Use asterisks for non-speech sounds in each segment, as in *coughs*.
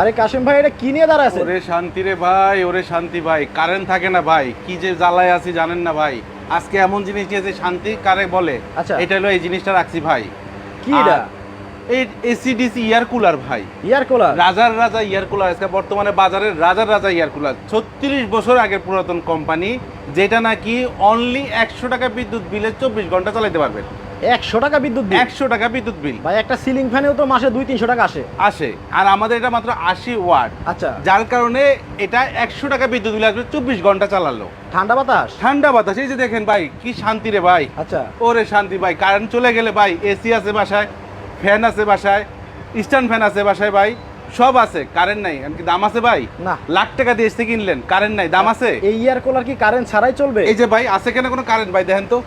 আরে কাশিম ভাই এটা কি নিয়ে দাঁড়ায় ওরে শান্তি রে ভাই ওরে শান্তি ভাই। কারেন্ট থাকে না ভাই। কি যে জ্বালায় আছি জানেন না ভাই। আজকে এমন জিনিস নিয়েছে শান্তি কারে বলে? আচ্ছা। এটা হলো এই জিনিসটা রাখছি ভাই। কি এটা? এই এসিডিসি ইয়ার কুলার ভাই। ইয়ার কুলার রাজার রাজা ইয়ার কুলার আজকে বর্তমানে বাজারের রাজার রাজা ইয়ার কুলার ছত্রিশ বছর আগের পুরাতন কোম্পানি যেটা নাকি অনলি একশো টাকা বিদ্যুৎ বিলে চব্বিশ ঘণ্টা চালাতে পারবেন একশো টাকা বিদ্যুৎ বিল। একশো টাকা বিদ্যুৎ বিল। ভাই একটা সিলিং ফ্যানেও তো মাসে দুই তিনশো টাকা আসে। আসে। আর আমাদের এটা মাত্র আশি ওয়াট। আচ্ছা। যার কারণে এটা একশো টাকা বিদ্যুৎ বিল আসবে চব্বিশ ঘণ্টা চালালো। ঠান্ডা বাতাস? ঠান্ডা বাতাস এই যে দেখেন ভাই কি শান্তি রে ভাই। আচ্ছা। ওরে শান্তি ভাই কারেন্ট চলে গেলে ভাই এসি আছে বাসায় ফ্যান আছে বাসায় স্ট্যান্ড ফ্যান আছে বাসায় ভাই সব আছে কারেন্ট নাই। এমনকি দাম আছে ভাই? না। লাখ টাকা দিয়ে এসে কিনলেন কারেন্ট নাই দাম আছে? এই ইয়ার কুলার কি কারেন্ট ছাড়াই চলবে? এই যে ভাই আছে কেন কোনো কারেন্ট ভাই দেখেন তো?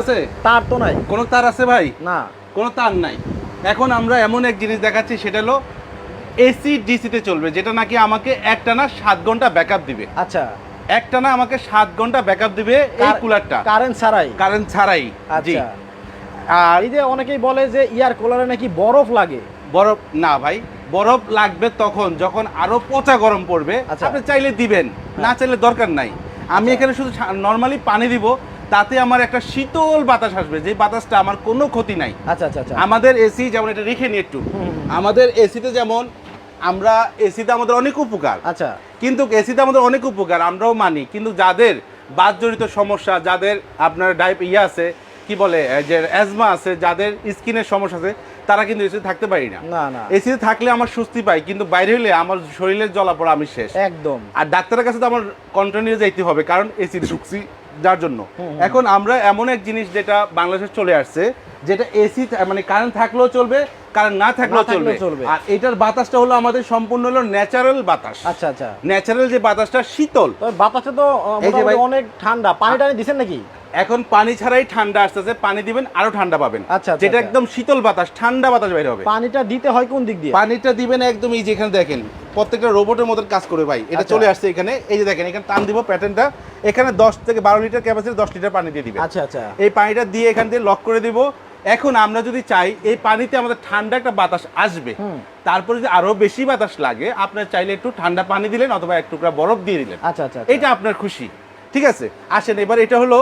আছে? তার তো নাই। কোনো তার আছে ভাই? না। কোনো তার নাই। এখন আমরা এমন এক জিনিস দেখাচ্ছি সেটা হলো এসি ডিসিতে চলবে যেটা নাকি আমাকে একটানা সাত ঘণ্টা ব্যাকআপ দিবে। আচ্ছা। একটানা আমাকে সাত ঘণ্টা ব্যাকআপ দিবে এই কুলারটা কারেন্ট ছাড়াই? কারেন্ট ছাড়াই জি। আচ্ছা। আর এই যে অনেকেই বলে যে ইয়ার কুলারে নাকি বরফ লাগে। বরফ না ভাই বরফ লাগবে তখন যখন আরও পচা গরম পড়বে। আচ্ছা। আপনি চাইলে দিবেন না চাইলে দরকার নাই। আমি আচ্ছা। এখানে শুধু নর্মালি পানি দিব তাতে আমার একটা শীতল বাতাস আসবে যে বাতাসটা আমার কোনো ক্ষতি নাই। আচ্ছা আচ্ছা আচ্ছা। আমাদের এসি যেমন এটা রেখে নিয়ে একটু। আমাদের এসিতে যেমন আমরা এসিতে আমাদের অনেক উপকার। আচ্ছা। কিন্তু এসিতে আমাদের অনেক উপকার আমরাও মানি। কিন্তু যাদের বাতজনিত সমস্যা যাদের আপনার ডাইপ ইয়ে আছে কি বলে যে অ্যাজমা আছে যাদের স্কিনের সমস্যা আছে তারা কিন্তু এসিতে থাকতে পারি না। না না। এসিতে থাকলে আমার স্বস্তি পাই কিন্তু বাইরে হলে আমার শরীরের জ্বলাপড়া আমি শেষ। একদম। আর ডাক্তারের কাছে তো আমার কন্টিনিউ যাইতে হবে কারণ এসি ঢুকছি। যার জন্য। এখন আমরা এমন এক জিনিস যেটা বাংলাদেশে চলে আসছে যেটা এসি মানে কারেন্ট থাকলেও চলবে কারেন্ট না থাকলেও চলবে। আর এটার বাতাসটা হলো আমাদের সম্পূর্ণ হলো ন্যাচারাল বাতাস। আচ্ছা আচ্ছা। ন্যাচারাল যে বাতাসটা শীতল। বাতাসে তো অনেক ঠান্ডা। পানি টানি দিছেন নাকি? এখন পানি ছাড়াই ঠান্ডা আসতেছে পানি দিবেন আরও ঠান্ডা পাবেন। আচ্ছা, আচ্ছা, যেটা আচ্ছা। একদম শীতল বাতাস ঠান্ডা বাতাস বাইরে হবে। পানিটা দিতে হয় কোন দিক দিয়ে? পানিটা দিবেন একদম এই যেখানে দেখেন প্রত্যেকটা রোবটের মতন কাজ করে ভাই। এটা আচ্ছা। চলে আসছে এখানে। এই যে দেখেন এখানে টান দিব প্যাটার্নটা এখানে দশ থেকে বারো লিটার ক্যাপাসিটি দশ লিটার পানি দিয়ে দিবে। আচ্ছা আচ্ছা। এই পানিটা দিয়ে এখান দিয়ে লক করে দিব। এখন আমরা যদি চাই এই পানিতে আমাদের ঠান্ডা একটা বাতাস আসবে। তারপরে যদি আরও বেশি বাতাস লাগে আপনার চাইলে একটু ঠান্ডা পানি দিলেন অথবা এক টুকরা বরফ দিয়ে দিলেন। আচ্ছা আচ্ছা আচ্ছা। এটা আপনার খুশি। ঠিক আছে? আসেন এবার এটা হলো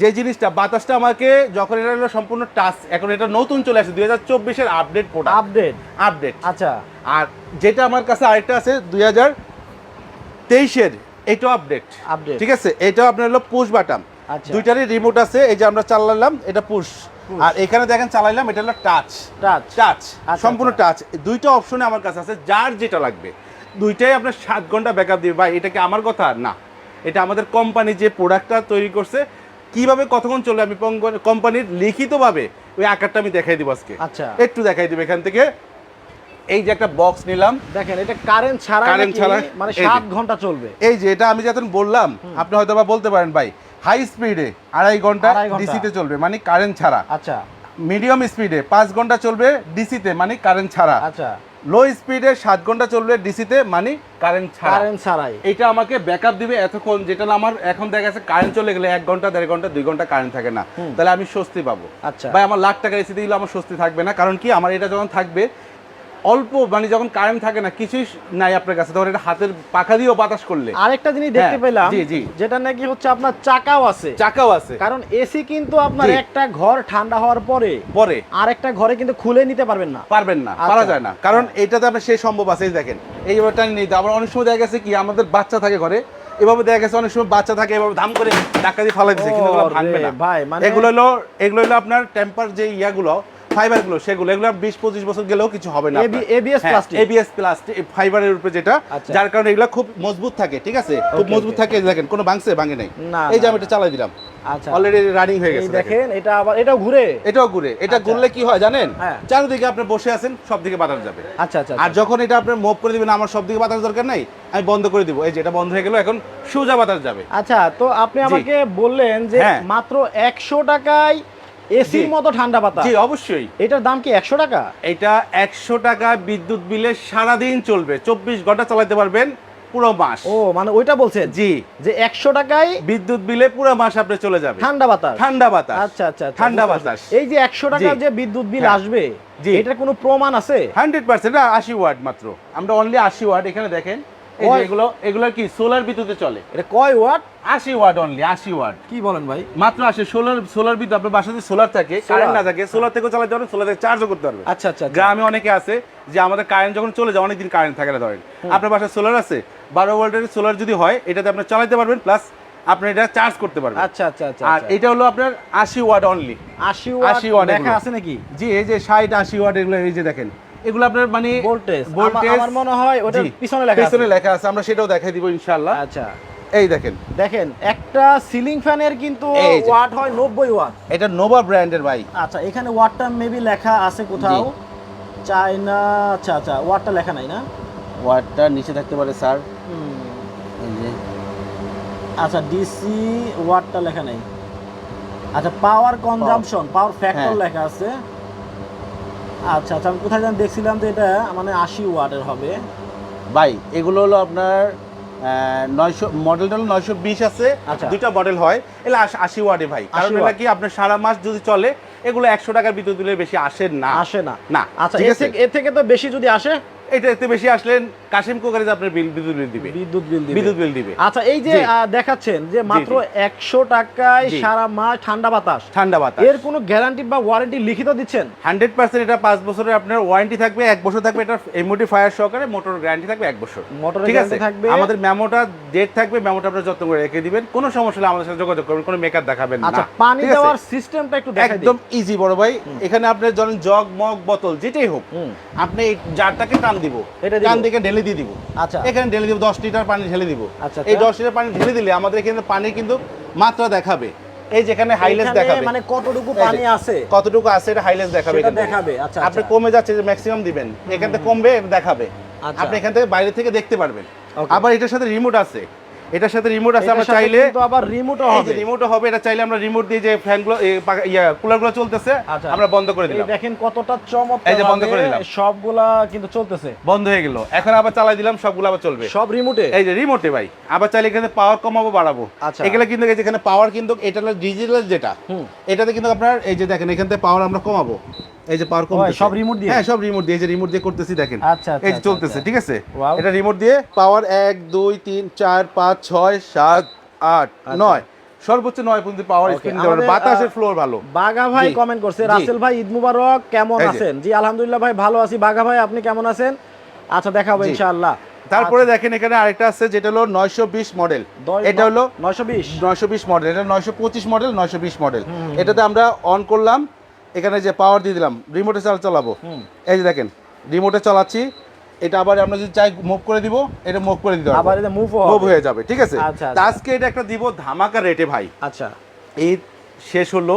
যে জিনিসটা বাতাসটা আমাকে যখন এটা হলো সম্পূর্ণ টাচ এখন এটা নতুন চলে আসছে দুই হাজার চব্বিশের আপডেট প্রোডাক্ট আপডেট আপডেট আচ্ছা। আর যেটা আমার কাছে আরেকটা আছে দুই হাজার তেইশের এটাও আপডেট Update। ঠিক আছে? এটাও আপনার হলো পুশ বাটাম আচ্ছা। দুইটারই রিমোট আছে এই যে আমরা চালালাম এটা পুশ আর এখানে দেখেন চালাইলাম এটা হলো টাচ টাচ টাচ সম্পূর্ণ। টাচ দুইটা অপশনে আমার কাছে আছে যার যেটা লাগবে। দুইটাই আপনার সাত ঘণ্টা ব্যাকআপ দিবে। ভাই এটা কি আমার কথা? না। এটা আমাদের কোম্পানি যে প্রোডাক্টটা তৈরি করছে কীভাবে কতক্ষণ চলে আমি কোম্পানির লিখিতভাবে ওই আকারটা আমি দেখাই দিব আজকে। আচ্ছা। একটু দেখাই দিব এখান থেকে। এই যে একটা বক্স নিলাম। দেখেন এটা কারেন্ট ছাড়া নাকি ছাড়া, মানে এই যে। সাত ঘণ্টা চলবে? এই যে এটা আমি যখন বললাম আপনি হয়তো বা বলতে পারেন ভাই হাই স্পিডে আড়াই ঘণ্টা আড়াই ঘণ্টা। ডিসিতে চলবে মানে কারেন্ট ছাড়া। আচ্ছা। মিডিয়াম স্পিডে পাঁচ ঘণ্টা চলবে ডিসিতে মানে কারেন্ট ছাড়া। আচ্ছা। লো স্পিডে সাত ঘণ্টা চলবে ডিসিতে মানে কারেন্ট ছাড়া। কারেন্ট ছাড়াই। এটা আমাকে ব্যাকআপ দিবে এতক্ষণ যেটা আমার এখন দেখা গেছে কারেন্ট চলে গেলে এক ঘণ্টা দেড় ঘণ্টা দুই ঘণ্টা কারেন্ট থাকে না। তাহলে আমি স্বস্তি পাবো। আচ্ছা। ভাই আমার লাখ টাকা এসি দিলে আমার স্বস্তি থাকবে না। কারণ কি? আমার এটা যখন থাকবে অল্প মানে যখন কারেন্ট থাকে না কিছুই নাই আপনার কাছে তখন এটা হাতের পাখা দিয়েও বাতাস করলে। আরেকটা জিনিস দেখতে হ্যাঁ, পেলাম জি, জি। যেটা নাকি হচ্ছে আপনার চাকাও আছে। চাকাও আছে। কারণ এসি কিন্তু আপনার একটা ঘর ঠান্ডা হওয়ার পরে পরে। আরেকটা ঘরে কিন্তু খুলে নিতে পারবেন না। পারবেন না আচ্ছা। পারা যায় না। কারণ এটাতে আপনার সেই সম্ভব আছে দেখেন। এই ব্যাপারটা নিতে আবার অনেক সময় দেখা গেছে কি আমাদের বাচ্চা থাকে ঘরে এভাবে দেখা গেছে অনেক সময় বাচ্চা থাকে এভাবে ধাম করে টাকা দিয়ে ফালাই দিচ্ছে কিন্তু ভাঙবে না। ভাই, মানে- এগুলো হলো এগুলো হলো আপনার টেম্পার যে ইয়াগুলো ফাইবারগুলো সেগুলো এগুলো বিশ পঁচিশ বছর গেলেও কিছু হবে না ABS plastic? এবিএস প্লাস্টিক ফাইবারের উপরে যেটা আচ্ছা। যার কারণে এগুলো খুব মজবুত থাকে ঠিক আছে? খুব মজবুত থাকে দেখেন কোনো ভাঙছে ভাঙে নাই। এই যে আমি এটা চালাই দিলাম। আচ্ছা। অলরেডি রানিং হয়ে গেছে দেখেন। দেখেন এটা আবার এটাও ঘুরে? এটাও ঘুরে। এটা আচ্ছা। ঘুরলে কি হয় জানেন? হ্যাঁ। চারিদিকে আপনি বসে আছেন সব দিকে বাতাস যাবে। আচ্ছা আচ্ছা আর যখন এটা আপনি মুভ করে দিবেন আমার সব দিকে বাতাস দরকার নাই আমি বন্ধ করে দিব। এই যে এটা বন্ধ হয়ে গেল এখন সোজা বাতাস যাবে। আচ্ছা তো আপনি আমাকে বললেন যে হ্যাঁ। মাত্র একশো টাকায় এসির মতো ঠান্ডা পাতা। জি অবশ্যই। এটার দাম কি একশো টাকা? এটা একশো টাকা বিদ্যুৎ বিলে সারাদিন চলবে। চব্বিশ ঘণ্টা চালাতে পারবেন পুরো মাস। ও মানে ওইটা বলছেন? জি। যে একশো টাকায় বিদ্যুৎ বিলে পুরো মাস আপনি চলে যাবে ঠান্ডা বাতাস? ঠান্ডা বাতাস। আচ্ছা আচ্ছা আচ্ছা, ঠান্ডা বাতাস। এই যে একশো টাকার জি। যে বিদ্যুৎ বিল হ্যাঁ। আসবে জি। এটার কোনো প্রমাণ আছে? হান্ড্রেড পার্সেন্ট আশি ওয়াট মাত্র। আমরা অনলি আশি ওয়াট এখানে দেখেন। এগুলো এগুলো কি সোলার বিদ্যুতে চলে? এটা কয় ওয়াট? আশি ওয়াট অনলি আশি ওয়াট। কি বলেন ভাই? মাত্র আসে সোলার সোলার বিদ্যুৎ আপনার বাসাতে সোলার থাকে কারেন্ট না থাকে সোলার থেকেও চালাতে পারবেন সোলার থেকে চার্জও করতে পারবেন। আচ্ছা আচ্ছা আচ্ছা। গ্রামে অনেকে আছে যে আমাদের কারেন্ট যখন চলে যায় অনেকদিন কারেন্ট থাকে না ধরেন। আপনার বাসায় সোলার আছে বারো ভোল্টের সোলার যদি হয় এটাতে আপনি চালাতে পারবেন প্লাস আপনি এটা চার্জ করতে পারবেন। আচ্ছা আচ্ছা আচ্ছা আর আচ্ছা। এটা হলো আপনার আশি ওয়াট অনলি আশি ওয়াট 80 ওয়াট এগুলো। আছে নাকি? জি এই যে ষাট আশি ওয়াট এগুলো এই যে দেখেন। এগুলো আপনার মানে ভোল্টেজ আমার মনে হয় ওটার জি, পিছনে লেখা আছে। পিছনে লেখা আছে আমরা সেটাও দেখাই দিব ইনশাআল্লাহ। আচ্ছা। এই দেখেন। দেখেন একটা সিলিং ফ্যানের কিন্তু ওয়াট হয় নব্বই ওয়াট এটা নোভা ব্র্যান্ডের ভাই। আচ্ছা এখানে ওয়াটটা মেবি লেখা আছে কোথাও। চায়না আচ্ছা আচ্ছা ওয়াটটা লেখা নাই না? ওয়াটটা নিচে থাকতে পারে স্যার। আচ্ছা ডিসি ওয়াটটা লেখা নাই। আচ্ছা পাওয়ার কনজাম্পশন পাওয়ার ফ্যাক্টর। লেখা আছে। আচ্ছা আচ্ছা আমি কোথায় যেন দেখছিলাম যে এটা মানে আশি ওয়াটের হবে। ভাই এগুলো হলো আপনার নয়শো মডেলটা হলো নয়শো বিশ আছে। আচ্ছা। দুইটা মডেল হয়। এগুলো আশি ওয়াটে ভাই। কারণ 80 এটা কি আপনার সারা মাস যদি চলে এগুলো একশো টাকার বিদ্যুৎ বিলের বেশি আসে না। আসে না। না। আচ্ছা এর থেকে তো বেশি যদি আসে এটা এতে বেশি আসলেন কাশিম কোকারিজ আপনার বিল বিদ্যুৎ বিল দিবে। বিদ্যুৎ বিল দিবে। বিদ্যুৎ বিল দিবে। আচ্ছা এই যে দেখাচ্ছেন যে মাত্র জি। একশো টাকায় সারা মাস ঠান্ডা বাতাস। ঠান্ডা বাতাস। এর কোনো গ্যারান্টি বা ওয়ারেন্টি লিখিত দিচ্ছেন? হান্ড্রেড পার্সেন্ট এটা পাঁচ বছরের আপনার ওয়ারেন্টি থাকবে বছর থাকবে এটা সহকারে মোটর গ্যারান্টি থাকবে বছর। গ্যারান্টি থাকবে। আমাদের মেমোটা ডেট থাকবে মেমোটা আপনার যত্ন করে রেখে দিবেন। কোনো সমস্যা হলে আমাদের সাথে যোগাযোগ করবেন কোনো মেকআপ দেখাবেন না। আচ্ছা পানি দেওয়ার সিস্টেমটা একটু দেখাই একদম ইজি বড় ভাই। এখানে আপনার ধরেন জগ মগ বোতল যেটাই হোক আপনি এই জারটাকে টান দিব। এটা? দিকে ঢেলে দিয়ে দিব। আচ্ছা। এখানে ঢেলে দিব দশ লিটার পানি ঢেলে দিব। আচ্ছা, এই আচ্ছা। দশ লিটার পানি ঢেলে দিলে আমাদের এখানে পানি কিন্তু মাত্রা দেখাবে। এই যেখানে হাইলেস দেখাবে। মানে কতটুকু পানি আছে? কতটুকু আছে এটা হাইলেস দেখাবে দেখাবে। আচ্ছা আপনি আচ্ছা। কমে যাচ্ছে যে ম্যাক্সিমাম দিবেন। এখান থেকে কমবে দেখাবে। আচ্ছা। আপনি এখান থেকে বাইরে থেকে দেখতে পারবেন। আবার এটার সাথে রিমোট আছে। এটার সাথে রিমোট আছে আমরা চাইলে কিন্তু আবার রিমোটও এই হবে যে রিমোটও হবে এটা চাইলে আমরা রিমোট দিয়ে যে ফ্যানগুলো ইয়া কুলারগুলো চলতেছে আচ্ছা। আমরা বন্ধ করে দিলাম দেখেন কতটা চমৎকার এই যে বন্ধ করে দিলাম। সবগুলা কিন্তু চলতেছে বন্ধ হয়ে গেল এখন আবার চালাই দিলাম সবগুলো আবার চলবে সব রিমোটে এই যে রিমোটে ভাই আবার চাইলে এখানে পাওয়ার কমাবো বাড়াবো আচ্ছা। এগুলো কিন্তু এখানে পাওয়ার কিন্তু এটা ডিজিটাল যেটা হুম। এটাতে কিন্তু আপনার এই যে দেখেন এখান থেকে পাওয়ার আমরা কমাবো এই যে পাওয়ার সব remote দিয়ে? হ্যাঁ সব রিমোট দিয়ে যে রিমোট দিয়ে করতেছি দেখেন। আচ্ছা, আচ্ছা, এই যে আচ্ছা, চলতেছে আচ্ছা। ঠিক আছে? এটা রিমোট দিয়ে পাওয়ার এক দুই তিন চার পাঁচ ছয় সাত আট। নয়। সর্বোচ্চ নয় পর্যন্ত পাওয়ার দিতে পারবে বাতাসের ফ্লোর ভালো। বাঘা ভাই কমেন্ট করছে রাসেল ভাই ঈদ মুবারক কেমন। আছেন? জি আলহামদুলিল্লাহ ভাই ভালো আছি। বাঘা ভাই আপনি কেমন আছেন? আচ্ছা দেখাবো। ইনশাআল্লাহ। তারপরে দেখেন এখানে আরেকটা আছে যেটা হলো নয়শো বিশ মডেল এটা হলো নয়শো বিশ? নয়শো বিশ মডেল এটা নয়শো পঁচিশ মডেল নয়শো বিশ মডেল এটাতে আমরা অন করলাম। এখানে যে পাওয়ার দিয়ে দিলাম রিমোটে চাল চালাবো। এই যে দেখেন রিমোটে চালাচ্ছি এটা আবার আমরা যদি চাই মুভ করে দিব এটা মুভ করে দিতে আবার এটা মুভ মুভ হয়ে যাবে ঠিক আছে? আচ্ছা, আচ্ছা। আজকে এটা একটা দিব ধামাকা রেটে ভাই। আচ্ছা। এই শেষ হলো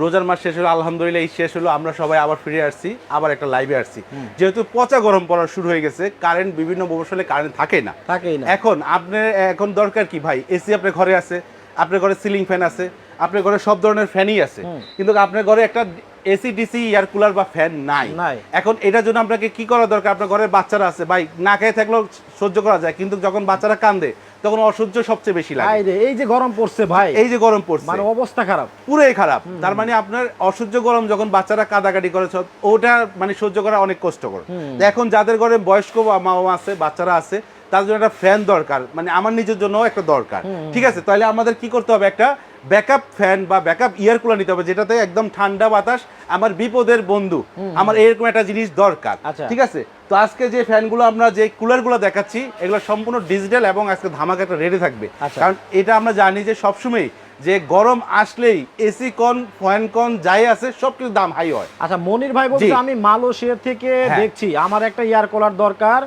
রোজার মাস শেষ হলো আলহামদুলিল্লাহ এই শেষ হলো আমরা সবাই আবার ফিরে আসছি আবার একটা লাইভে আসছি। যেহেতু পচা গরম পড়া শুরু হয়ে গেছে কারেন্ট বিভিন্ন মৌসুমে কারেন্ট থাকে না। থাকেই না। এখন আপনার এখন দরকার কি ভাই? এসি আপনার ঘরে আছে আপনার ঘরে সিলিং ফ্যান আছে আপনার ঘরে সব ধরনের ফ্যানই আছে। কিন্তু আপনার ঘরে একটা এসি ডিসি এয়ার কুলার বা ফ্যান নাই। এখন এটার জন্য আপনাকে কি করা দরকার? আপনার ঘরের বাচ্চারা আছে ভাই না খেয়ে থাকলেও সহ্য করা যায়। কিন্তু যখন বাচ্চারা কান্দে তখন অসহ্য সবচেয়ে বেশি লাগে। এই যে গরম পড়ছে ভাই। এই যে গরম পড়ছে। মানে অবস্থা খারাপ। পুরোই খারাপ। তার মানে আপনার অসহ্য গরম যখন বাচ্চারা কাদাকাটি করে সব- ওটা মানে সহ্য করা অনেক কষ্টকর। এখন যাদের ঘরে বয়স্ক মা আছে বাচ্চারা আছে তার জন্য একটা ফ্যান দরকার। মানে আমার নিজের জন্য একটা দরকার। ঠিক আছে? তাহলে আমাদের কি করতে হবে? একটা ব্যাকআপ ফ্যান বা ব্যাকআপ ইয়ার কুলার নিতে হবে যেটাতে একদম ঠান্ডা বাতাস আমার বিপদের বন্ধু আমার এরকম একটা জিনিস দরকার আচ্ছা। ঠিক আছে তো আজকে যে ফ্যানগুলো আমরা যে কুলারগুলো দেখাচ্ছি এগুলো সম্পূর্ণ ডিজিটাল এবং আজকে ধামাকা একটা রেডি থাকবে আচ্ছা। কারণ এটা আমরা জানি যে সবসময় যে গরম আসলেই এসি কন ফ্যান কন যাই আছে সব কিছু দাম হাই হয় আচ্ছা মনির ভাই বলছে। আমি মালয়েশিয়া থেকে হ্যাঁ। দেখছি আমার একটা ইয়ার কলার দরকার।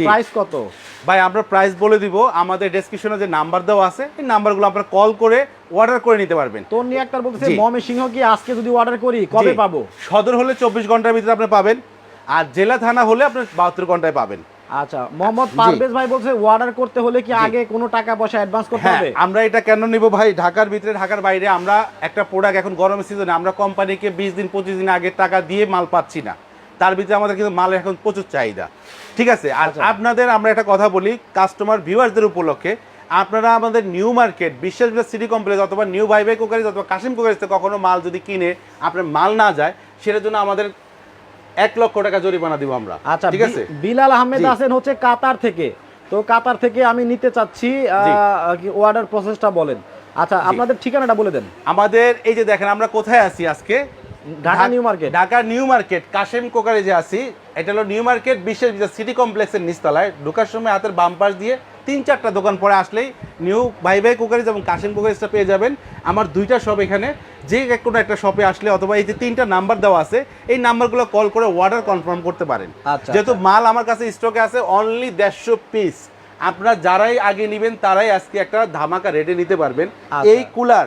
প্রাইস কত ভাই আমরা প্রাইস বলে দিব আমাদের ডেসক্রিপশনে যে নাম্বার দেওয়া আছে এই নাম্বারগুলো আপনারা কল করে অর্ডার করে নিতে পারবেন। তন্নি আক্তার বলতেছে। মমে সিংহ কি আজকে যদি অর্ডার করি কবে। পাবো? সদর হলে চব্বিশ ঘণ্টার ভিতরে আপনি পাবেন আর জেলা থানা হলে আপনি বাহাত্তর ঘন্টায় পাবেন। আচ্ছা মোহাম্মদ পারভেজ ভাই বলছে অর্ডার করতে হলে কি আগে কোনো টাকা পয়সা অ্যাডভান্স করতে হ্যাঁ হবে? আমরা এটা কেন নিব ভাই? ঢাকার ভিতরে ঢাকার বাইরে আমরা একটা প্রোডাক্ট এখন গরমের সিজনে আমরা কোম্পানিকে বিশ দিন পঁচিশ দিন আগে টাকা দিয়ে মাল পাচ্ছি না। তার ভিতরে আমাদের কিন্তু মালের এখন প্রচুর চাহিদা। ঠিক আছে? আর আচ্ছা। আপনাদের আমরা একটা কথা বলি কাস্টমার ভিউয়ারদের উপলক্ষে আপনারা আমাদের new market Biswas Bilas city complex অথবা নিউ ভাই ভাই কোকারিজ অথবা কাশিম কোকারিজ থেকে কখনো মাল যদি কিনে আপনার মাল না যায় সেটার জন্য আমাদের এক লক্ষ টাকা জরিমানা দিব আমরা। আচ্ছা ঠিক আছে? বিলাল আহমেদ জি। আছেন হচ্ছে কাতার থেকে। তো কাতার থেকে আমি নিতে চাচ্ছি অর্ডার প্রসেসটা বলেন। আচ্ছা আপনাদের ঠিকানাটা বলে দেন। আমাদের এই যে দেখেন আমরা কোথায় আছি আজকে? Dhaka new market. Dhaka new market Kashem কোকারে যে আছি। এটা হলো নিউ মার্কেট বিশেষ সিটি কমপ্লেক্সের নিচতলায়। ঢোকার সময় হাতের বাম পাশ দিয়ে তিন চারটা দোকান পরে আসলেই নিউ ভাই ভাই কুকারিজ এবং কাশেম কুকারিজটা পেয়ে যাবেন। আমার দুইটা শপ এখানে। যে কোনো একটা শপে আসলে অথবা এই যে তিনটা নাম্বার দেওয়া আছে এই নাম্বারগুলো কল করে অর্ডার কনফার্ম করতে পারেন। আচ্ছা, যেহেতু মাল আমার কাছে স্টকে আছে অনলি দেড়শো পিস আপনারা যারাই আগে নেবেন তারাই আজকে একটা ধামাকা রেটে নিতে পারবেন। আচ্ছা। এই কুলার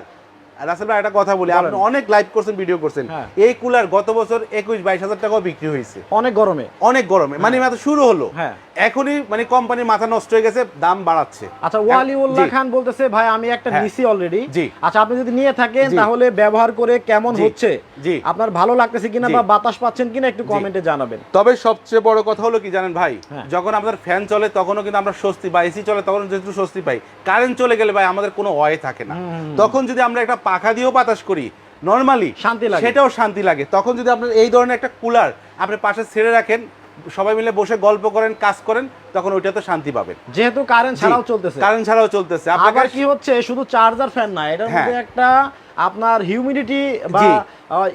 রাসেল ভাই একটা কথা বলি আপনি অনেক লাইভ করছেন ভিডিও করছেন। হ্যাঁ। এই কুলার গত বছর একুশ বাইশ হাজার টাকাও বিক্রি হয়েছে। অনেক গরমে। অনেক গরমে। মানে মাত্র শুরু হলো। হ্যাঁ। এখনই মানে কোম্পানির মাথা নষ্ট হয়ে গেছে দাম বাড়াচ্ছে আচ্ছা ওয়ালিউল্লাহ। খান বলতেছে ভাই আমি একটা হ্যাঁ। নিছি অলরেডি জি। আচ্ছা আপনি যদি নিয়ে থাকেন তাহলে ব্যবহার করে কেমন হচ্ছে জি। আপনার ভালো লাগতেছে কিনা বা বাতাস পাচ্ছেন কিনা একটু কমেন্টে জানাবেন তবে সবচেয়ে বড় কথা হলো কি জানেন ভাই হ্যাঁ। যখন আমাদের ফ্যান চলে তখনও কিন্তু আমরা স্বস্তি পাই এসি চলে তখন যেহেতু স্বস্তি পাই কারেন্ট চলে গেলে ভাই আমাদের কোনো ওয়ে থাকে না তখন যদি আমরা একটা পাখা দিয়েও বাতাস করি নর্মালি শান্তি লাগে। সেটাও শান্তি লাগে তখন যদি আপনার এই ধরনের একটা কুলার আপনি পাশে ছেড়ে রাখেন সবাই মিলে বসে গল্প করেন কাজ করেন তখন ওইটাতে শান্তি পাবেন। যেহেতু কারেন্ট ছাড়াও চলতেছে। কারেন্ট ছাড়াও চলতেছে। আবার কি হচ্ছে শুধু চার্জার ফ্যান না এটার হ্যাঁ। মধ্যে একটা আপনার হিউমিডিটি বা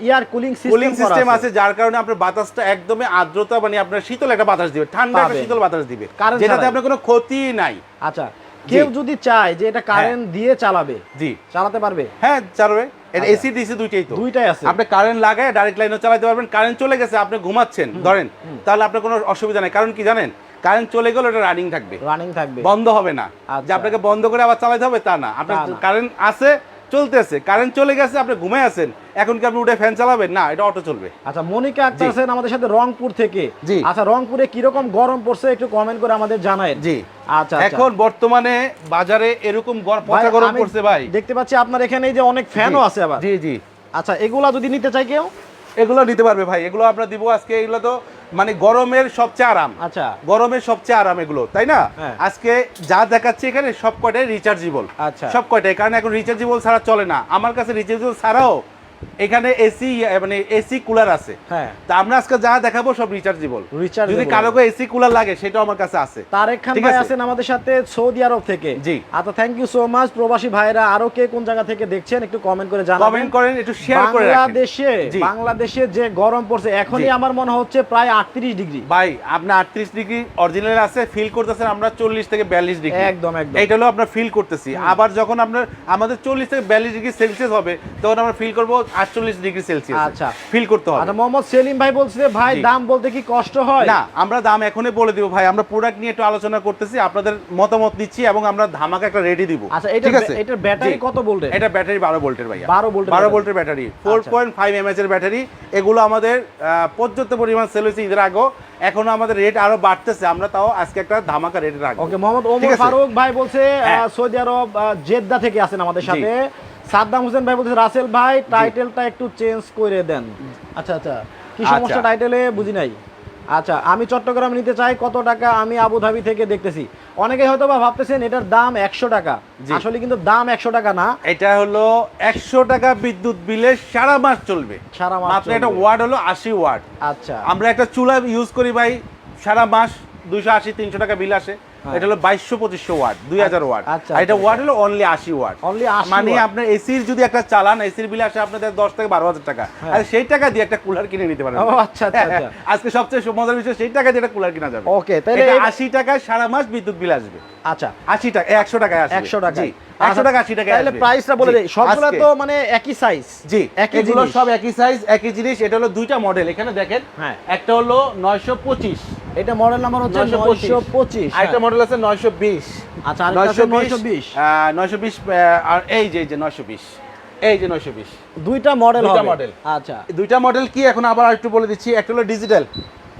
air cooling cooling system system আছে। যার কারণে আপনার বাতাসটা একদমই আর্দ্রতা মানে আপনার শীতল একটা বাতাস দিবে ঠান্ডা একটা শীতল বাতাস দিবে যেটাতে আপনার কোনো ক্ষতি নাই। আচ্ছা কেউ যদি চায় যে হ্যাঁ। এটা কারেন্ট দিয়ে চালাবে জি। চালাতে পারবে? হ্যাঁ আচ্ছা। এসি ডিসি দুইটাই তো। দুইটাই আছে। আপনি কারেন্ট লাগায় ডাইরেক্ট লাইনও চালাতে পারবেন কারেন্ট চলে গেছে আপনি ঘুমাচ্ছেন ধরেন। তাহলে আপনার কোনো অসুবিধা নাই। কারণ কি জানেন? কারেন্ট চলে গেলে ওটা রানিং থাকবে। রানিং থাকবে। বন্ধ হবে না। আচ্ছা। যে আপনাকে বন্ধ করে আবার চালাতে হবে তা না। আপনার কারেন্ট আছে চলতেছে কারেন্ট চলে গেছে আপনি ঘুমায় আছেন এখন কি আপনি উঠে ফ্যান চালাবেন? না এটা অটো চলবে। আচ্ছা মনিকা আক্তার আছেন আমাদের সাথে রংপুর থেকে। জি। আচ্ছা রংপুরে কীরকম গরম পড়ছে একটু কমেন্ট করে আমাদের জানায় জি। আচ্ছা আচ্ছা। এখন বর্তমানে বাজারে এরকম পচা গরম পড়ছে ভাই। দেখতে পাচ্ছি আপনার এখানে এই যে অনেক ফ্যানও আছে আবার। জি জি। আচ্ছা এগুলা যদি নিতে চাই কেউ? এগুলো নিতে পারবে ভাই এগুলো আমরা দিব আজকে এগুলো তো মানে গরমের সবচেয়ে আরাম। আচ্ছা। গরমের সবচেয়ে আরাম এগুলো তাই না? হ্যাঁ। আজকে যা দেখাচ্ছে এখানে সব কয়টাই রিচার্জেবল আচ্ছা। সব কয়টাই কারণ এখন রিচার্জেবল ছাড়া চলে না। আমার কাছে রিচার্জেবল ছাড়াও এখানে এসি মানে এসি কুলার আছে। হ্যাঁ। তা আমরা আজকে যা দেখাবো সব রিচার্জেবল Rechargeable। যদি কারও এসি কুলার লাগে সেটাও আমার কাছে আছে। তারেক খান ভাই আছেন আমাদের সাথে সৌদি আরব থেকে। জি। আচ্ছা থ্যাংক ইউ সো মাচ প্রবাসী ভাইরা আরও কে কোন জায়গা থেকে দেখছেন একটু কমেন্ট করে জানাবেন। কমেন্ট করেন একটু শেয়ার করে রাখেন। বাংলাদেশে বাংলাদেশে যে গরম পড়ছে এখনই আমার মনে হচ্ছে প্রায় আটত্রিশ ডিগ্রি। ভাই আপনার আটত্রিশ ডিগ্রি অরিজিনাল আছে ফিল করতেছেন আমরা চল্লিশ থেকে বিয়াল্লিশ ডিগ্রি। একদম একদম। এটা হলো আমরা ফিল করতেছি। আবার যখন আপনার আমাদের চল্লিশ থেকে বিয়াল্লিশ ডিগ্রি সেলসিয়াস হবে তখন আমরা ফিল করব আটচল্লিশ ডিগ্রি সেলসিয়াস আচ্ছা। ফিল করতে হবে। আচ্ছা মোহাম্মদ সেলিম ভাই বলছে ভাই দাম বলতে কি কষ্ট হয়? না আমরা দাম এখনই বলে দিব। ভাই আমরা প্রোডাক্ট নিয়ে একটু আলোচনা করতেছি আপনাদের মতামত নিচ্ছি এবং আমরা ধামাকা একটা রেডি দিব। আচ্ছা এটা এটার ব্যাটারি কত বলতে এটা ব্যাটারি বারো ভোল্টের ভাইয়া। 12 ভোল্টের বারো ব্যাটারি। ভোল্টের ব্যাটারি ফোর আচ্ছা। এমএচ এর ব্যাটারি এগুলো আমাদের পর্যাপ্ত পরিমাণ সেল হয়েছে ঈদের আগেও এখনও আমাদের রেট আরও বাড়তেছে। আমরা তাও আজকে একটা ধামাকা রেটে রাখব ওকে মোহাম্মদ ওমর ফারুক ভাই বলছে হ্যাঁ। সৌদি আরব জেদ্দা থেকে আছেন আমাদের সাথে। সাদ্দাম হোসেন ভাই বলছে রাসেল ভাই টাইটেলটা একটু চেঞ্জ করে দেন। আচ্ছা আচ্ছা। কি আচ্ছা। সমস্যা টাইটেলে বুঝি নাই। আচ্ছা আমি চট্টগ্রাম নিতে চাই কত টাকা আমি আবুধাবি থেকে দেখতেছি। অনেকে হয়তো বা ভাবতেছেন এটার দাম একশো টাকা। আসলে কিন্তু দাম একশো টাকা না। এটা হলো একশো টাকা বিদ্যুৎ বিলে সারা মাস চলবে। সারা মাস মাত্র একটা ওয়ার্ড হলো আশি ওয়ার্ড। আচ্ছা। আমরা একটা চুলা ইউজ করি ভাই সারা মাস দুইশো আশি তিনশো টাকা বিল আসে। এটা হলো বাইশশো পঁচিশশো ওয়াট দুই হাজার ওয়াট। আচ্ছা, এটা আচ্ছা, ওয়াট হলো অনলি আশি ওয়াট। অনলি মানে আপনার এসির যদি একটা চালান এসির বিল আসে আপনাদের দশ থেকে বারো হাজার টাকা। হ্যাঁ। আর সেই টাকা দিয়ে একটা কুলার কিনে নিতে পারেন। আচ্ছা, আচ্ছা, আচ্ছা। *laughs* আজকে সবচেয়ে মজার বিষয় সেই টাকা দিয়ে একটা কুলার কিনা যাবে। ওকে তাহলে আশি টাকায় সারা মাস বিদ্যুৎ বিল আসবে। আচ্ছা। আশি টাকা একশো টাকায় আসবে। একশো টাকা জি একশো টাকা আশি টাকা তাহলে প্রাইসটা বলে দেই। সবগুলো তো মানে একই সাইজ জি একই জিনিস। সব একই সাইজ একই জিনিস। এটা হলো দুইটা মডেল এখানে দেখেন হ্যাঁ। একটা হলো নয়শো পঁচিশ। এটা মডেল নাম্বার হচ্ছে হ্যাঁ। মডেল আছে আচ্ছা আর এই যে এই যে নয়শো বিশ। এই যে নয়শো বিশ। দুইটা মডেল দুইটা model। আচ্ছা। দুইটা মডেল কি? এখন আবার একটু বলে দিচ্ছি। একটা হলো ডিজিটাল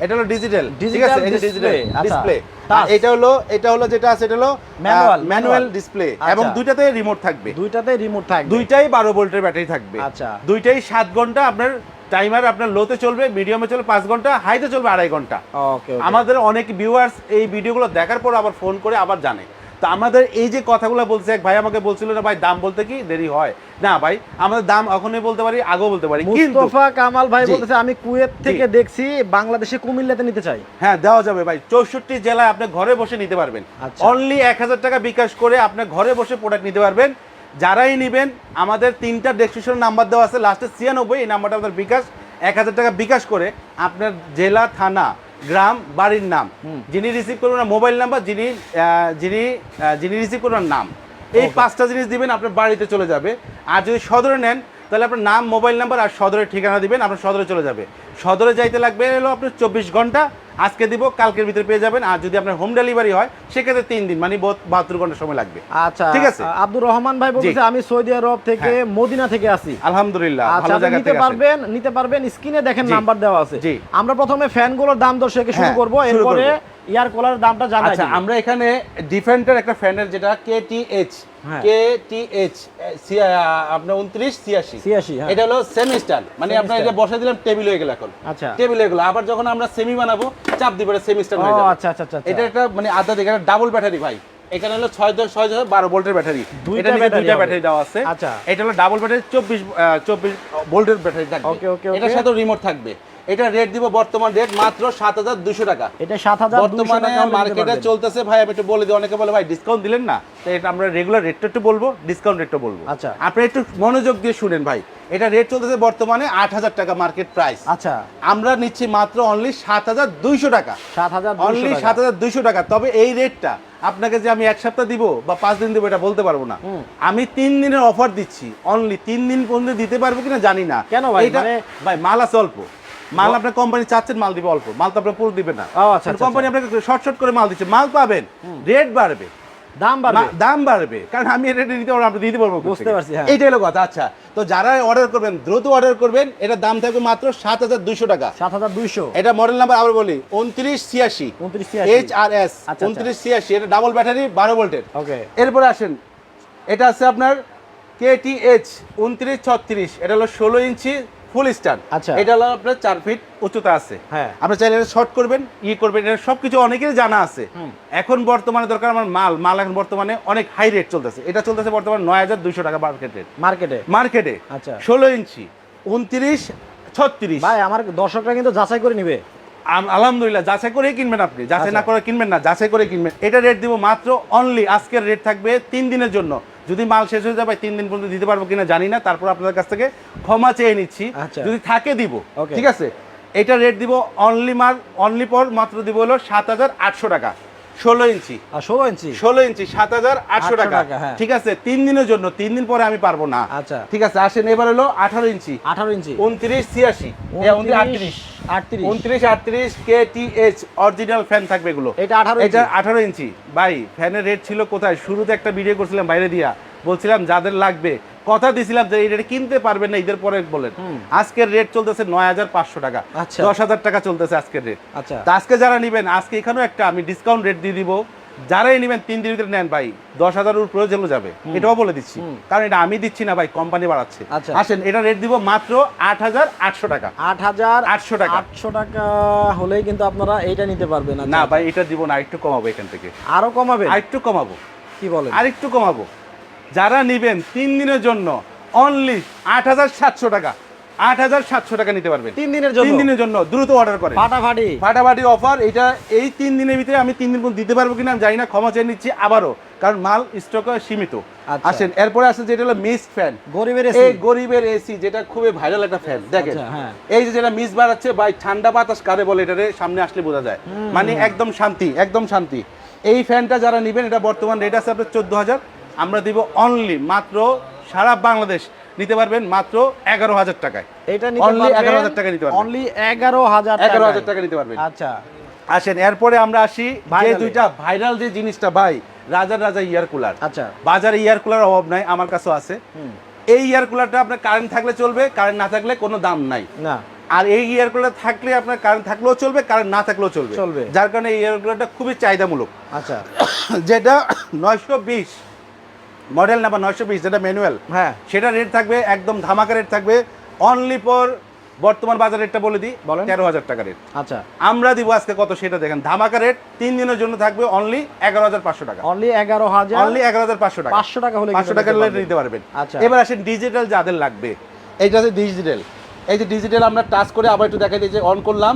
এটা হলো ডিজিটাল ঠিক আছে? এই যে ডিজিটাল আচ্ছা। Display Touch। এটা হলো এটা হলো যেটা আছে এটা হলো ম্যানুয়াল ম্যানুয়াল ডিসপ্লে আচ্ছা। এবং দুইটাতে রিমোট থাকবে। দুইটাতে রিমোট থাকবে। দুইটাই বারো ভোল্টের ব্যাটারি থাকবে। আচ্ছা। দুইটাই সাত ঘণ্টা আপনার টাইমার আপনার লোতে চলবে মিডিয়ামে চলবে পাঁচ ঘণ্টা হাইতে চলবে আড়াই ঘণ্টা। আমাদের অনেক ভিউয়ার্স এই ভিডিওগুলো দেখার পর আবার ফোন করে আবার জানে। তো আমাদের এই যে কথাগুলো বলছে এক ভাই আমাকে বলছিল না ভাই দাম বলতে কি দেরি হয়? না ভাই আমাদের দাম এখনই বলতে পারি আগেও বলতে পারি কিন্তু মুস্তফা কামাল ভাই। বলতেছে আমি কুয়েত থেকে দেখছি বাংলাদেশে কুমিল্লাতে নিতে চাই। হ্যাঁ দেওয়া যাবে ভাই চৌষট্টি জেলায় আপনি ঘরে বসে নিতে পারবেন। আচ্ছা। অনলি এক হাজার টাকা বিকাশ করে আপনি ঘরে বসে প্রোডাক্ট নিতে পারবেন। যারাই নেবেন আমাদের তিনটা ডেসক্রিপশন নাম্বার দেওয়া আছে লাস্টে ছিয়ানব্বই এই নাম্বারটা আপনার বিকাশ। এক হাজার টাকা বিকাশ করে আপনার জেলা থানা গ্রাম বাড়ির নাম। যিনি রিসিভ করবেন না মোবাইল নাম্বার যিনি যিনি যিনি রিসিভ করবেন নাম। এই পাঁচটা জিনিস দিবেন আপনার বাড়িতে চলে যাবে। আর যদি সদরে নেন তাহলে আপনার নাম মোবাইল নাম্বার আর সদরের ঠিকানা দিবেন আপনার সদরে চলে যাবে। সদরে যাইতে লাগবে এলো আপনার চব্বিশ ঘণ্টা আজকে দিব কালকের ভিতরে পেয়ে যাবেন। আর যদি আপনার হোম ডেলিভারি হয় সেক্ষেত্রে তিন দিন মানে বাহাত্তর ঘণ্টা সময় লাগবে। আচ্ছা ঠিক আছে। আব্দুর রহমান ভাই বলছে আমি সৌদি আরব থেকে মদিনা থেকে আসি। আলহামদুলিল্লাহ আচ্ছা ভালো জায়গা নিতে থেকে। পারবেন নিতে পারবেন স্ক্রিনে দেখেন নাম্বার দেওয়া আছে। আমরা প্রথমে ফ্যানগুলোর দাম দর থেকে শুরু করব। এরপরে। ইয়ার কুলার দামটা জানা আচ্ছা আমরা এখানে ডিফেন্ডের একটা ফ্যানের যেটা কে টি এইচ। কে টি এইচ আপনার উনত্রিশ ছিয়াশি। 86, হ্যাঁ। এটা হলো সেমি স্টাইল মানে আপনার এটা। বসে দিলাম টেবিল হয়ে গেল এখন। আচ্ছা। টেবিল হয়ে গেল। আবার যখন আমরা সেমি বানাবো চাপ দিবে সেমি স্টাইল হয়ে যাবে। আচ্ছা আচ্ছা আচ্ছা এটা একটা মানে আধা দিকে ডাবল ব্যাটারি ভাই। এখানে হলো ছয় দশ ছয় দশ বারো ভোল্টের ব্যাটারি। দুইটা দুইটা ব্যাটারি দেওয়া আছে। আচ্ছা। এটা হলো ডাবল ব্যাটারি চব্বিশ চব্বিশ ভোল্টের ব্যাটারি থাকবে। okay, okay. এটার সাথে রিমোট থাকবে। এটা রেট দিব বর্তমান রেট মাত্র সাত হাজার দুশো টাকা। এটা 7200 বর্তমানে টাকা হলে নিতে মার্কেটে চলতেছে ভাই আমি একটু বলে দিই অনেকে বলে ভাই ডিসকাউন্ট দিলেন না? তো এটা আমরা রেগুলার রেটটা একটু বলব ডিসকাউন্ট রেটটা বলব। আচ্ছা। আপনি একটু মনোযোগ দিয়ে শুনেন ভাই। এটা রেট চলতেছে বর্তমানে আট হাজার টাকা মার্কেট প্রাইস আচ্ছা। আমরা নিচ্ছি মাত্র অনলি সাত হাজার দুইশো টাকা। 7200 অনলি সাত হাজার দুইশো টাকা। তবে এই রেটটা আপনাকে যে আমি এক সপ্তাহ দিব বা পাঁচ দিন দিব এটা বলতে পারব না। আমি তিন দিনের অফার দিচ্ছি অনলি তিন দিন পর্যন্ত দিতে পারব কিনা জানি না। কেন ভাই? মানে- ভাই মাল আছে অল্প। মাল আপনার কোম্পানি চাচ্ছেন মাল দিবে অল্প। মাল তো আপনার পুরো দিবে না। আচ্ছা, আচ্ছা, কোম্পানি আপনাকে শর্ট শর্ট করে মাল দিচ্ছে। মাল পাবেন রেট বাড়বে। দাম বাড়বে। দাম বাড়বে। কারণ আমি এটা দিতে পারব আপনি দিতে পারব বুঝতে পারছি, হ্যাঁ। এইটাই হলো কথা আচ্ছা। তো যারা অর্ডার করবেন দ্রুত অর্ডার করবেন এটা দাম থাকবে মাত্র সাত হাজার দুইশো টাকা। 7200 এটা মডেল নাম্বার আবার বলি উনত্রিশ ছিয়াশি। 2986 এইচ আর এস। উনত্রিশ ছিয়াশি এটা ডাবল ব্যাটারি বারো ভোল্টের ওকে এরপরে আসেন এটা আছে আপনার কে টি এইচ উনত্রিশ ছত্রিশ এটা হলো ষোলো ইঞ্চি ফুল স্টার আচ্ছা। এটা হলো আপনার চার ফিট উচ্চতা আছে। হ্যাঁ। আপনি চাইলে শর্ট করবেন ই করবেন এটা সবকিছু অনেকেরই জানা আছে। এখন বর্তমানে দরকার আমার মাল। মাল এখন বর্তমানে অনেক হাই রেট চলতেছে। এটা চলতেছে বর্তমানে নয় হাজার দুইশো টাকা মার্কেট রেট মার্কেটে মার্কেটে আচ্ছা। ষোলো ইঞ্চি উনত্রিশ ছত্রিশ। ভাই আমার দর্শকরা কিন্তু যাচাই করে নিবে। আলহামদুলিল্লাহ যাচাই করে কিনবেন আপনি। যাচাই আচ্ছা। না করে কিনবেন না যাচাই করে কিনবেন। এটা রেট দিব মাত্র অনলি আজকের রেট থাকবে তিন দিনের জন্য। যদি মাল শেষ হয়ে যাবে তিন দিন পর্যন্ত দিতে পারব কিনা জানি না। তারপর আপনাদের কাছ থেকে ক্ষমা চেয়ে নিচ্ছি। আচ্ছা। যদি থাকে দিব। ঠিক আছে? এটা রেট দিব অনলি মাল অনলি পর মাত্র দিব হলো সাত হাজার আটশো টাকা। ষোলো ইঞ্চি। 16 ইঞ্চি? ষোলো ইঞ্চি সাত হাজার আটশো টাকা। হ্যাঁ। ঠিক আছে তিন দিনের জন্য তিন দিন পরে আমি পারব না। আচ্ছা। ঠিক আছে আসেন এবার হলো আঠারো ইঞ্চি। 18 ইঞ্চি। উনত্রিশ ছিয়াশি। আটত্রিশ 38 উনত্রিশ আটত্রিশ। K T H original fan থাকবে এগুলো। এটা 18 ইঞ্চি। এটা আঠারো ইঞ্চি। ভাই ফ্যানের রেট ছিল কোথায়? শুরুতে একটা ভিডিও করছিলাম বাইরে দিয়া। বলছিলাম যাদের লাগবে কথা দিছিলাম যে এই এটা কিনতে পারবেন না ঈদের পরে বলেন। আজকের রেট চলতেছে নয় হাজার পাঁচশো টাকা। আচ্ছা। দশ হাজার টাকা চলতেছে আজকের রেট আচ্ছা। আজকে যারা নেবেন আজকে এখানেও একটা আমি ডিসকাউন্ট রেট দিয়ে দিব। যারাই নেবেন তিন দিনের ভিতরে নেন ভাই। দশ হাজার উপরে চলে যাবে। এটাও বলে দিচ্ছি। কারণ এটা আমি দিচ্ছি না ভাই কোম্পানি বাড়াচ্ছে। আচ্ছা। আসেন এটা রেট দিব মাত্র আট হাজার আটশো টাকা। আট হাজার আটশো টাকা। 800 টাকা হলেই কিন্তু আপনারা এটা নিতে পারবেন। আচ্ছা। না ভাই এটা দিব না একটু কমাবো এখান থেকে। আরও কমাবে আরেকটু কমাবো। কি বলেন? আরেকটু কমাবো। যারা নিবেন তিন দিনের জন্য অনলি আট হাজার সাতশো টাকা। আট হাজার সাতশো টাকা নিতে পারবেন। তিন দিনের জন্য? তিন দিনের জন্য দ্রুত অর্ডার করেন। ফাটাফাটি? ফাটাফাটি অফার এটা এই তিন দিনের ভিতরে আমি তিন দিন দিতে পারব কিনা আমি জানি না ক্ষমা চেয়ে নিচ্ছি আবারও কারণ মাল স্টক সীমিত। আচ্ছা। আসেন এরপরে আছে যেটা হলো মিস ফ্যান গরিবের এই গরিবের এসি যেটা খুবই ভাইরাল একটা ফ্যান দেখেন। আচ্ছা, হ্যাঁ। এই যে যেটা মিস বাড়াচ্ছে ভাই ঠান্ডা বাতাস কারে বলে এটারে সামনে আসলে বোঝা যায়। মানে একদম শান্তি একদম শান্তি। এই ফ্যানটা যারা নেবেন এটা বর্তমান রেট আছে আপনার চোদ্দ হাজার। আমরা দিব অনলি মাত্র সারা বাংলাদেশ নিতে পারবেন মাত্র এগারো হাজার টাকায়। এটা Only পারবেন 11,000 টাকা নিতে পারবেন। অনলি 11000 টাকা এগারো হাজার টাকা নিতে পারবেন। আচ্ছা। আসেন এরপরে আমরা আসি যে দুইটা ভাইরাল যে জিনিসটা ভাই রাজার রাজা ইয়ার কুলার আচ্ছা। বাজারে ইয়ার কুলার অভাব নাই আমার কাছেও আছে। এই ইয়ার কুলারটা আপনার কারেন্ট থাকলে চলবে কারেন্ট না থাকলে কোনো দাম নাই। না। আর এই ইয়ার কুলার থাকলে আপনার কারেন্ট থাকলেও চলবে কারেন্ট না থাকলেও চলবে। চলবে। যার কারণে এই ইয়ার কুলারটা খুবই চাহিদামূলক। আচ্ছা। *coughs* যেটা *coughs* নয়শো বিশ মডেল নাম্বার নয়শো বিশ যেটা ম্যানুয়াল হ্যাঁ। সেটা রেট থাকবে একদম ধামাকা রেট থাকবে অনলি ফর বর্তমান বাজার রেটটা বলে দিই বলেন। তেরো হাজার টাকা রেট আচ্ছা। আমরা দিব আজকে কত সেটা দেখেন ধামাকা রেট তিন দিনের জন্য থাকবে অনলি এগারো হাজার পাঁচশো টাকা। অনলি এগারো হাজার অনলি এগারো হাজার পাঁচশো টাকা। পাঁচশো টাকা হলে পাঁচশো টাকা নিতে পারবেন। নিতে পারবেন। আচ্ছা। এবার আসেন ডিজিটাল যাদের লাগবে। এইটা হচ্ছে ডিজিটাল এই যে ডিজিটাল আমরা টাচ করে আবার একটু দেখাই দিই যে অন করলাম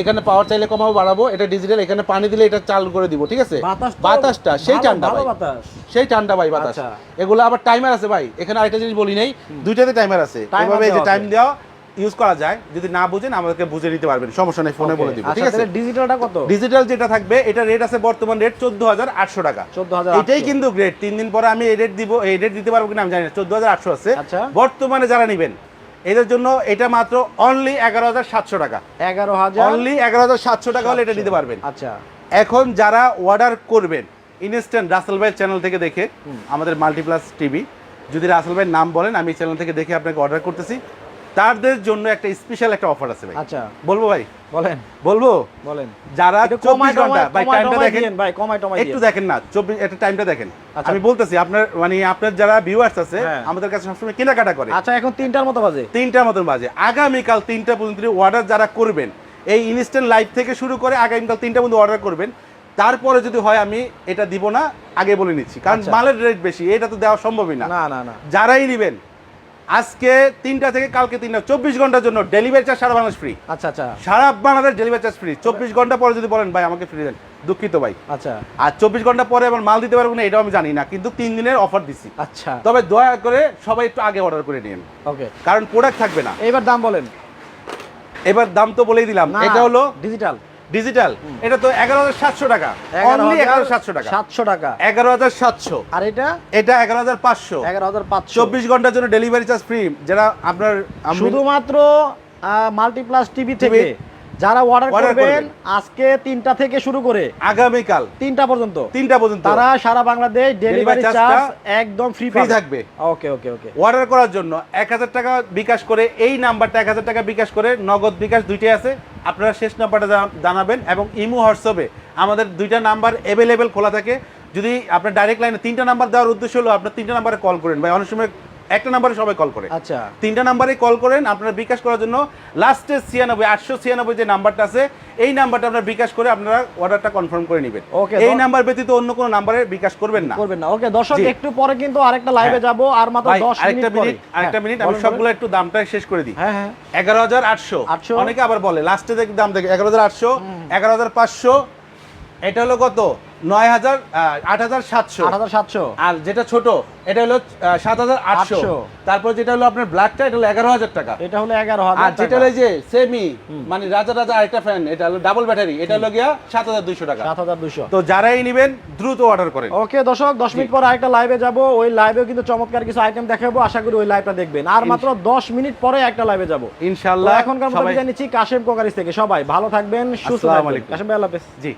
এখানে পাওয়ার চাইলে কমাবো বাড়াবো এটা ডিজিটাল এখানে পানি দিলে এটা চালু করে দিব ঠিক আছে? বাতাসটা সেই ঠান্ডা ভাই। সেই ঠান্ডা ভাই বাতাস। আচ্ছা। এগুলো আবার টাইমার আছে ভাই এখানে আরেকটা জিনিস বলি নেই দুইটাতে টাইমার আছে। এভাবে এই যে টাইম। দেওয়া ইউজ করা যায়। যদি না বুঝেন আমাদেরকে বুঝে নিতে পারবেন সমস্যা নেই ফোনে বলে দিব ঠিক আছে? ডিজিটালটা আচ্ছা, কত? ডিজিটাল যেটা থাকবে এটা রেট আছে বর্তমান রেট চোদ্দ হাজার আটশো টাকা। 14,800 এটাই কিন্তু গ্রেড তিন দিন পরে আমি এই রেট দিব এই রেট দিতে পারব কিনা আমি জানি না চোদ্দ হাজার আটশো আছে। আচ্ছা। বর্তমানে যারা নেবেন এদের জন্য এটা মাত্র অনলি এগারো হাজার সাতশো টাকা। এগারো হাজার অনলি এগারো হাজার সাতশো টাকা হলে এটা নিতে পারবেন। আচ্ছা। এখন যারা অর্ডার করবেন ইনস্ট্যান্ট রাসেল ভাইয়ের চ্যানেল থেকে দেখে আমাদের মাল্টিপ্লাস টিভি যদি রাসেল ভাইয়ের নাম বলেন আমি চ্যানেল থেকে দেখে আপনাকে অর্ডার করতেছি। তাদের জন্য একটা স্পেশাল একটা অফার আছে ভাই। আচ্ছা। বলব ভাই? বলেন। বলব? বলেন। যারা একটু চব্বিশ কমায় ঘণ্টা ভাই টাইমটা দেখেন। ভাই, কমায় টমায় একটু দেখেন না চব্বিশ একটা টাইমটা দেখেন। আচ্ছা। আমি বলতেছি আপনার মানে আপনার যারা ভিউয়ার্স আছে হ্যাঁ। আমাদের কাছে সবসময় কেনাকাটা করে। আচ্ছা এখন তিনটার মতো বাজে। তিনটার মতন বাজে। আগামীকাল তিনটা পর্যন্ত অর্ডার যারা করবেন এই ইনস্ট্যান্ট লাইভ থেকে শুরু করে আগামীকাল তিনটা পর্যন্ত অর্ডার করবেন তারপরে যদি হয় আমি এটা দিব না আগে বলে নিচ্ছি। কারণ আচ্ছা। মালের রেট বেশি এটা তো দেওয়া সম্ভবই না না না। যারাই নেবেন আজকে তিনটা থেকে কালকে তিনটা চব্বিশ ঘণ্টার জন্য ডেলিভারি চার্জ সারা বাংলাদেশ ফ্রি আচ্ছা আচ্ছা। সারা বাংলাদেশ ডেলিভারি চার্জ ফ্রি চব্বিশ ঘণ্টা পরে যদি বলেন ভাই আমাকে ফ্রি দেন। দুঃখিত ভাই। আচ্ছা। আর চব্বিশ ঘণ্টা পরে আবার মাল দিতে পারব না এটাও আমি জানি না কিন্তু তিন দিনের অফার দিচ্ছি আচ্ছা। তবে দয়া করে সবাই একটু আগে অর্ডার করে নিন ওকে। কারণ প্রোডাক্ট থাকবে না। এবার দাম বলেন। এবার দাম তো বলেই দিলাম। এটা হলো ডিজিটাল ডিজিটাল এটা তো এগারো হাজার সাতশো টাকা। অনলি এগারো সাতশো টাকা। সাতশো টাকা। এগারো হাজার সাতশো। আর এটা? এটা এগারো হাজার পাঁচশো। এগারো হাজার পাঁচশো। চব্বিশ ঘণ্টার জন্য ডেলিভারি চার্জ ফ্রি যারা আপনার শুধুমাত্র মাল্টিপ্লাস টিভি থেকে। যারা অর্ডার করবেন। আজকে তিনটা থেকে শুরু করে আগামীকাল। তিনটা পর্যন্ত। তিনটা পর্যন্ত। তারা সারা বাংলাদেশ ডেলিভারি চার্জ একদম ফ্রি free থাকবে। ওকে ওকে ওকে অর্ডার করার জন্য এক হাজার টাকা বিকাশ করে এই নাম্বারটা এক হাজার টাকা বিকাশ করে নগদ বিকাশ দুইটাই আছে। আপনারা শেষ নাম্বারটা জানাবেন এবং ইমো হোয়াটসঅ্যাপে আমাদের দুইটা নাম্বার অ্যাভেলেবেল খোলা থাকে। যদি আপনার ডাইরেক্ট লাইনে তিনটা নাম্বার দেওয়ার উদ্দেশ্য হলো আপনার তিনটা নাম্বারে কল করেন। ভাই অনেক সময় একটা নাম্বারে সবাই কল করে। আচ্ছা। তিনটা নাম্বারে কল করেন আপনারা বিকাশ করার জন্য লাস্টে ছিয়ানব্বই আটশো ছিয়ানব্বই যে নাম্বারটা আছে এই নাম্বারটা আপনারা বিকাশ করে আপনারা অর্ডারটা কনফার্ম করে নেবেন। Okay, এই নাম্বার ব্যতীত অন্য কোনো নাম্বারে বিকাশ করবেন না। করবেন না। ওকে দর্শক একটু পরে কিন্তু আরেকটা লাইভে হ্যাঁ। যাব আর মাত্র ভাই 10 মিনিট আরেকটা মিনিট আরেকটা হ্যাঁ, মিনিট আমি সবগুলো একটু দামটা শেষ করে দিই। হ্যাঁ হ্যাঁ। এগারো হাজার আটশো। 800 অনেকে আবার বলে লাস্টে দেখ দাম দেখে এগারো হাজার আটশো এগারো হাজার পাঁচশো এটা হলো কত? নয় হাজার আট হাজার সাতশো। 8700 আর যেটা ছোট এটা হলো সাত হাজার আটশো। তারপর যেটা হলো আপনার ব্ল্যাকটা এটা হলো এগারো হাজার টাকা। এটা হলো 11000 আর যেটা হলো যে সেমি মানে রাজা রাজা আরেকটা ফ্যান এটা হলো ডাবল ব্যাটারি এটা হলো গিয়া সাত হাজার দুইশো টাকা। 7200 তো যারাই নেবেন দ্রুত অর্ডার করেন। ওকে দর্শক 10 মিনিট পর আরেকটা লাইভে যাব। ওই লাইভেও কিন্তু চমৎকার কিছু আইটেম দেখাবো। আশা করি ওই লাইভটা দেখবেন। আর মাত্র 10 মিনিট পরে একটা লাইভে যাব। ইনশাল্লাহ এখনকার মতো সবাই বিদায় নিচ্ছি কাশেম কোকারিস থেকে। সবাই ভালো থাকবেন সুস্থ থাকবেন। কাশেম ভাই আল্লাহ জি।